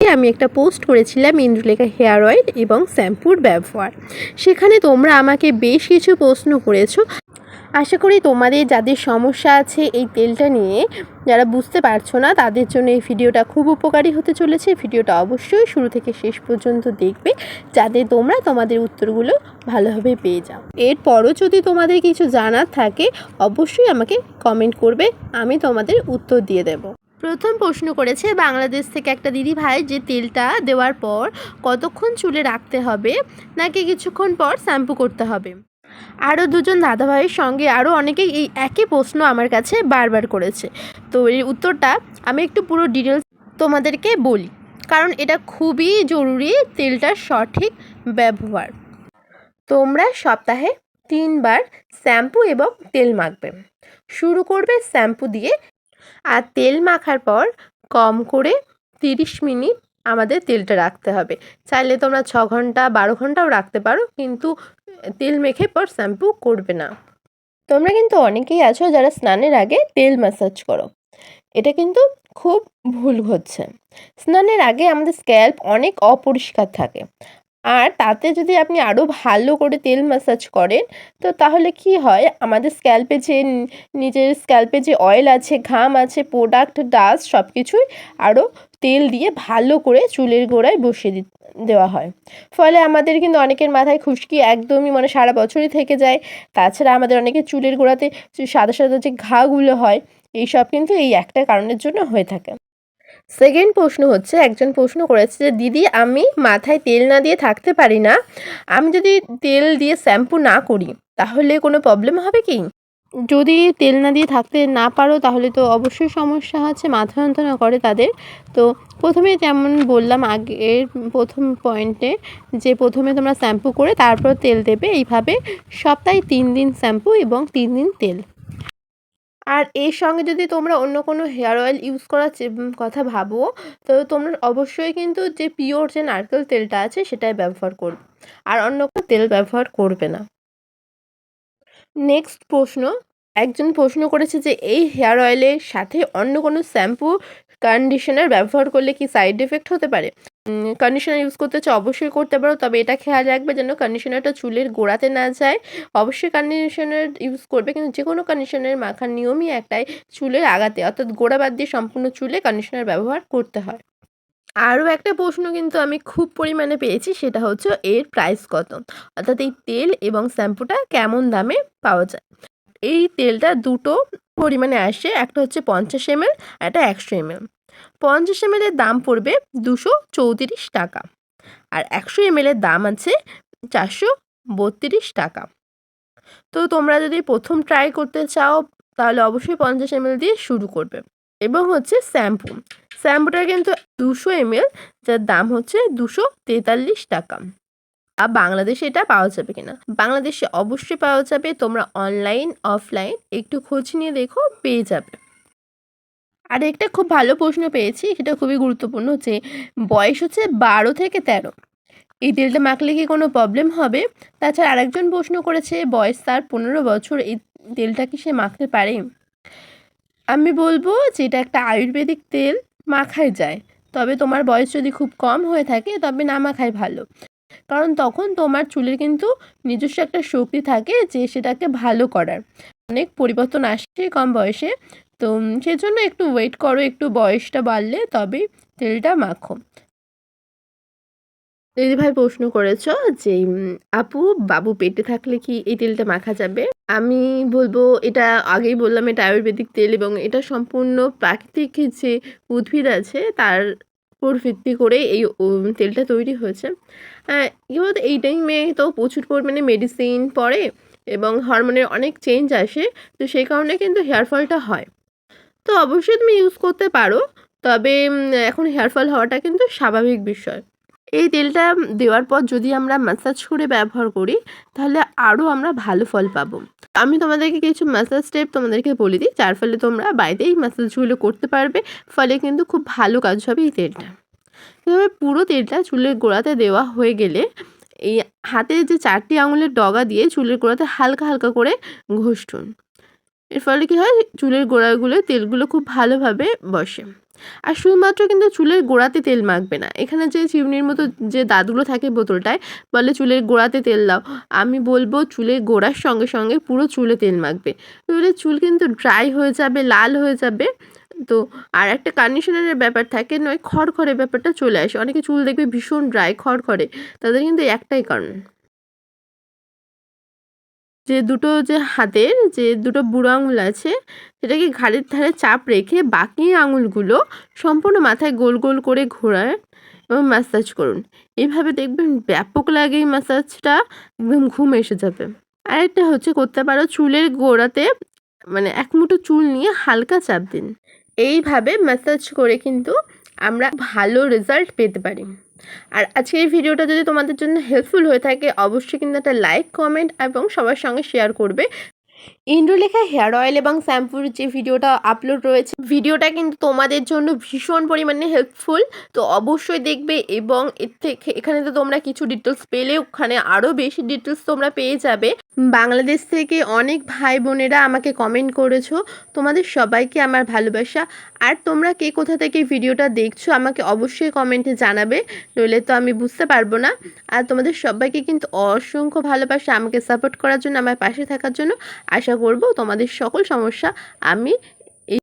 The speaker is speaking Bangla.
আমি একটা পোস্ট করেছিলাম ইন্দ্রলেখা হেয়ার অয়েল এবং শ্যাম্পুর ব্যবহার। সেখানে তোমরা আমাকে বেশ কিছু প্রশ্ন করেছ। আশা করি তোমাদের যাদের সমস্যা আছে এই তেলটা নিয়ে, যারা বুঝতে পারছ না, তাদের জন্য এই ভিডিওটা খুব উপকারী হতে চলেছে। ভিডিওটা অবশ্যই শুরু থেকে শেষ পর্যন্ত দেখবে, যাতে তোমরা তোমাদের উত্তরগুলো ভালোভাবে পেয়ে যাও। এরপরও যদি তোমাদের কিছু জানার থাকে, অবশ্যই আমাকে কমেন্ট করবে, আমি তোমাদের উত্তর দিয়ে দেব। প্রথম প্রশ্ন করেছে বাংলাদেশ থেকে একটা দিদি ভাই যে তেলটা দেওয়ার পর কতক্ষণ চুলে রাখতে হবে, নাকি কিছুক্ষণ পর শ্যাম্পু করতে হবে? আরও দুজন দাদাভাইয়ের সঙ্গে আরও অনেকেই এই একই প্রশ্ন আমার কাছে বারবার করেছে। তো এর উত্তরটা আমি একটু পুরো ডিটেলস তোমাদেরকে বলি, কারণ এটা খুবই জরুরি তেলটার সঠিক ব্যবহার। তোমরা সপ্তাহে তিনবার শ্যাম্পু এবং তেল মাখবে। শুরু করবে শ্যাম্পু দিয়ে আর তেল মাখার পর কম করে তিরিশ মিনিট আমাদের তেলটা রাখতে হবে। চাইলে তোমরা ছ ঘণ্টা, বারো ঘন্টাও রাখতে পারো, কিন্তু তেল মেখে পর শ্যাম্পু করবে না। তোমরা কিন্তু অনেকেই আছো যারা স্নানের আগে তেল ম্যাসাজ করো। এটা কিন্তু খুব ভুল হচ্ছে। স্নানের আগে আমাদের স্ক্যাল্প অনেক অপরিষ্কার থাকে। আর তাতে যদি আপনি আরও ভালো করে তেল ম্যাসাজ করেন, তো তাহলে কি হয়? আমাদের স্ক্যাল্পে যে নিজের স্ক্যাল্পে যে অয়েল আছে, ঘাম আছে প্রোডাক্ট ডাস্ট সব কিছুই আরও তেল দিয়ে ভালো করে চুলের গোড়ায় বসিয়ে দি- দেওয়া হয়। ফলে আমাদের কিন্তু অনেকের মাথায় খুশকি একদমই মানে সারা বছরই থেকে যায়। তাছাড়া আমাদের অনেকে চুলের গোড়াতে সাদা সাদা যে ঘাগুলো হয়, এইসব কিন্তু এই একটা কারণের জন্য হয়ে থাকে। সেকেন্ড প্রশ্ন হচ্ছে, একজন প্রশ্ন করেছে যে, দিদি, আমি মাথায় তেল না দিয়ে থাকতে পারি না। আমি যদি তেল দিয়ে শ্যাম্পু না করি, তাহলে কোনো প্রবলেম হবে কি? যদি তেল না দিয়ে থাকতে না পারো, তাহলে তো অবশ্যই সমস্যা আছে, মাথা যন্ত্রণা করে তাদের। তো প্রথমে যেমন বললাম আগের প্রথম পয়েন্টে যে প্রথমে তোমরা শ্যাম্পু করে তারপর তেল দেবে, এইভাবে সপ্তাহে তিন দিন শ্যাম্পু এবং তিন দিন তেল। আর এর সঙ্গে যদি তোমরা অন্য কোনো হেয়ার অয়েল ইউজ করার কথা ভাবো, তো তোমরা অবশ্যই কিন্তু যে পিওর যে নারকেল তেলটা আছে সেটাই ব্যবহার করবে। আর অন্য কোনো তেল ব্যবহার করবে না। নেক্সট প্রশ্ন, একজন প্রশ্ন করেছে যে এই হেয়ার অয়েলের সাথে অন্য কোনো শ্যাম্পু, কন্ডিশনার ব্যবহার করলে কি সাইড এফেক্ট হতে পারে? কন্ডিশনার ইউজ করতে চাও, অবশ্যই করতে পারো, তবে এটা খেয়াল রাখবে যেন কন্ডিশনারটা চুলের গোড়াতে না যায়। অবশ্যই কন্ডিশনার ইউজ করবে, কিন্তু যে কোনো কন্ডিশনার মাখার নিয়মই একটাই, চুলের আগাতে, অর্থাৎ গোড়া বাদ দিয়ে সম্পূর্ণ চুলে কন্ডিশনার ব্যবহার করতে হয়। আরও একটা প্রশ্ন কিন্তু আমি খুব পরিমাণে পেয়েছি, সেটা হচ্ছে এর প্রাইস কত? অর্থাৎ এই তেল এবং শ্যাম্পুটা কেমন দামে পাওয়া যায়? এই তেলটা দুটো পরিমাণে আসে, একটা হচ্ছে পঞ্চাশ এমএল একটা একশো এমএল পঞ্চাশ এর দাম পড়বে দুশো চৌত্রিশ টাকা। আর একশো এর দাম আছে চারশো বত্রিশ টাকা। তো তোমরা যদি প্রথম ট্রাই করতে চাও, তাহলে অবশ্যই পঞ্চাশ এমএল দিয়ে শুরু করবে। এবং হচ্ছে শ্যাম্পু। শ্যাম্পুটা কিন্তু দুশো এমএল যার দাম হচ্ছে দুশো তেতাল্লিশ টাকা। আর বাংলাদেশে এটা পাওয়া যাবে কিনা? বাংলাদেশে অবশ্যই পাওয়া যাবে, তোমরা অনলাইন অফলাইন একটু খোঁজ নিয়ে দেখো, পেয়ে যাবে। আর একটা খুব ভালো প্রশ্ন পেয়েছি, সেটা খুবই গুরুত্বপূর্ণ যে বয়স হচ্ছে বারো থেকে তেরো। এই তেলটা মাখলে কি কোনো প্রবলেম হবে? তাছাড়া আরেকজন প্রশ্ন করেছে, বয়স তার পনেরো বছর, এই তেলটা কি সে মাখতে পারে? আমি বলব যে এটা একটা আয়ুর্বেদিক তেল মাখায় যায়। তবে তোমার বয়স যদি খুব কম হয়ে থাকে, তবে না মাখাই ভালো। কারণ তখন তোমার চুলের কিন্তু নিজস্ব একটা শক্তি থাকে যে সেটাকে ভালো করার। অনেক পরিবর্তন আসে কম বয়সে। তো সেজন্য একটু ওয়েট করো, একটু বয়সটা বাড়লে তবেই তেলটা মাখো। দিদিভাই প্রশ্ন করেছ যে আপু, বাবু পেটে থাকলে কি এই তেলটা মাখা যাবে? আমি বলব, এটা আগেই বললাম, এটা আয়ুর্বেদিক তেল এবং এটা সম্পূর্ণ প্রাকৃতিক যে উদ্ভিদ আছে, তার উপর ভিত্তি করে এই তেলটা তৈরি হয়েছে। হ্যাঁ কি বলতো, এই টাইমে তো প্রচুর পরিমাণে মেডিসিন পড়ে। এবং হরমোনের অনেক চেঞ্জ আসে, তো সেই কারণে কিন্তু হেয়ার ফলটা হয়। তো অবশ্যই তুমি ইউজ করতে পারো, তবে এখন হেয়ার ফল হওয়াটা কিন্তু স্বাভাবিক বিষয়। এই তেলটা দেওয়ার পর যদি আমরা ম্যাসাজ করে ব্যবহার করি, তাহলে আরও আমরা ভালো ফল পাবো। আমি তোমাদেরকে কিছু ম্যাসাজ স্টেপ তোমাদেরকে বলে দিই, যার ফলে তোমরা বাড়িতেই ম্যাসাজগুলো করতে পারবে, ফলে কিন্তু খুব ভালো কাজ হবে এই তেলটা। পুরো তেলটা চুলের গোড়াতে দেওয়া হয়ে গেলে হাতে যে চারটি আঙুলের ডগা দিয়ে চুলের গোড়াতে হালকা হালকা করে ঘষটুন এর ফলে কী হয়? চুলের গোড়াগুলো, তেলগুলো খুব ভালোভাবে বসে। আর শুধুমাত্র কিন্তু চুলের গোড়াতে তেল মাখবে না। এখানে যে চিমনির মতো যে দাঁতগুলো থাকে বোতলটায়, বলে চুলের গোড়াতে তেল দাও। আমি বলব চুলের গোড়ার সঙ্গে সঙ্গে পুরো চুলে তেল মাখবে। নইলে চুল কিন্তু ড্রাই হয়ে যাবে, লাল হয়ে যাবে। তো আর একটা কন্ডিশনারের ব্যাপার থাকে নয়, খড়খড়ে ব্যাপারটা চলে আসে। অনেকে চুল দেখবে ভীষণ ড্রাই খড়খড়ে। তাদের কিন্তু একটাই কারণ। যে দুটো যে হাতের যে দুটো বুড়ো আঙুল আছে, সেটাকে ঘাড়ের ধারে চাপ রেখে বাকি আঙুলগুলো সম্পূর্ণ মাথায় গোল গোল করে ঘোরান এবং ম্যাসাজ করুন। এইভাবে দেখবেন ব্যাপক লাগে এই ম্যাসাজটা একদম ঘুম এসে যাবে। আরেকটা হচ্ছে, করতে পারো চুলের গোড়াতে মানে এক মুঠো চুল নিয়ে হালকা চাপ দিন। এইভাবে ম্যাসাজ করে কিন্তু আমরা ভালো রেজাল্ট পেতে পারি। আর আজকের ভিডিওটা যদি তোমাদের জন্য হেল্পফুল হয়ে থাকে, অবশ্যই কিন্তু একটা লাইক কমেন্ট এবং সবার সঙ্গে শেয়ার করবে। ইন্দ্রলেখা হেয়ার অয়েল এবং শ্যাম্পুর যে ভিডিওটা আপলোড রয়েছে, ভিডিওটা কিন্তু তোমাদের জন্য ভীষণ পরিমাণে হেল্পফুল তো অবশ্যই দেখবে এবং এর থেকে, এখানে তো তোমরা কিছু ডিটেলস পেলে, ওখানে আরও বেশি ডিটেলস তোমরা পেয়ে যাবে। বাংলাদেশ থেকে অনেক ভাই বোনেরা আমাকে কমেন্ট করেছ, তোমাদের সবাইকে আমার ভালোবাসা। আর তোমরা কে কোথা থেকে ভিডিওটা দেখছ, আমাকে অবশ্যই কমেন্টে জানাবে, নইলে তো আমি বুঝতে পারব না। আর তোমাদের সবাইকে কিন্তু অসংখ্য ভালোবাসা আমাকে সাপোর্ট করার জন্য, আমার পাশে থাকার জন্য। আশা করব তোমাদের সকল সমস্যা আমি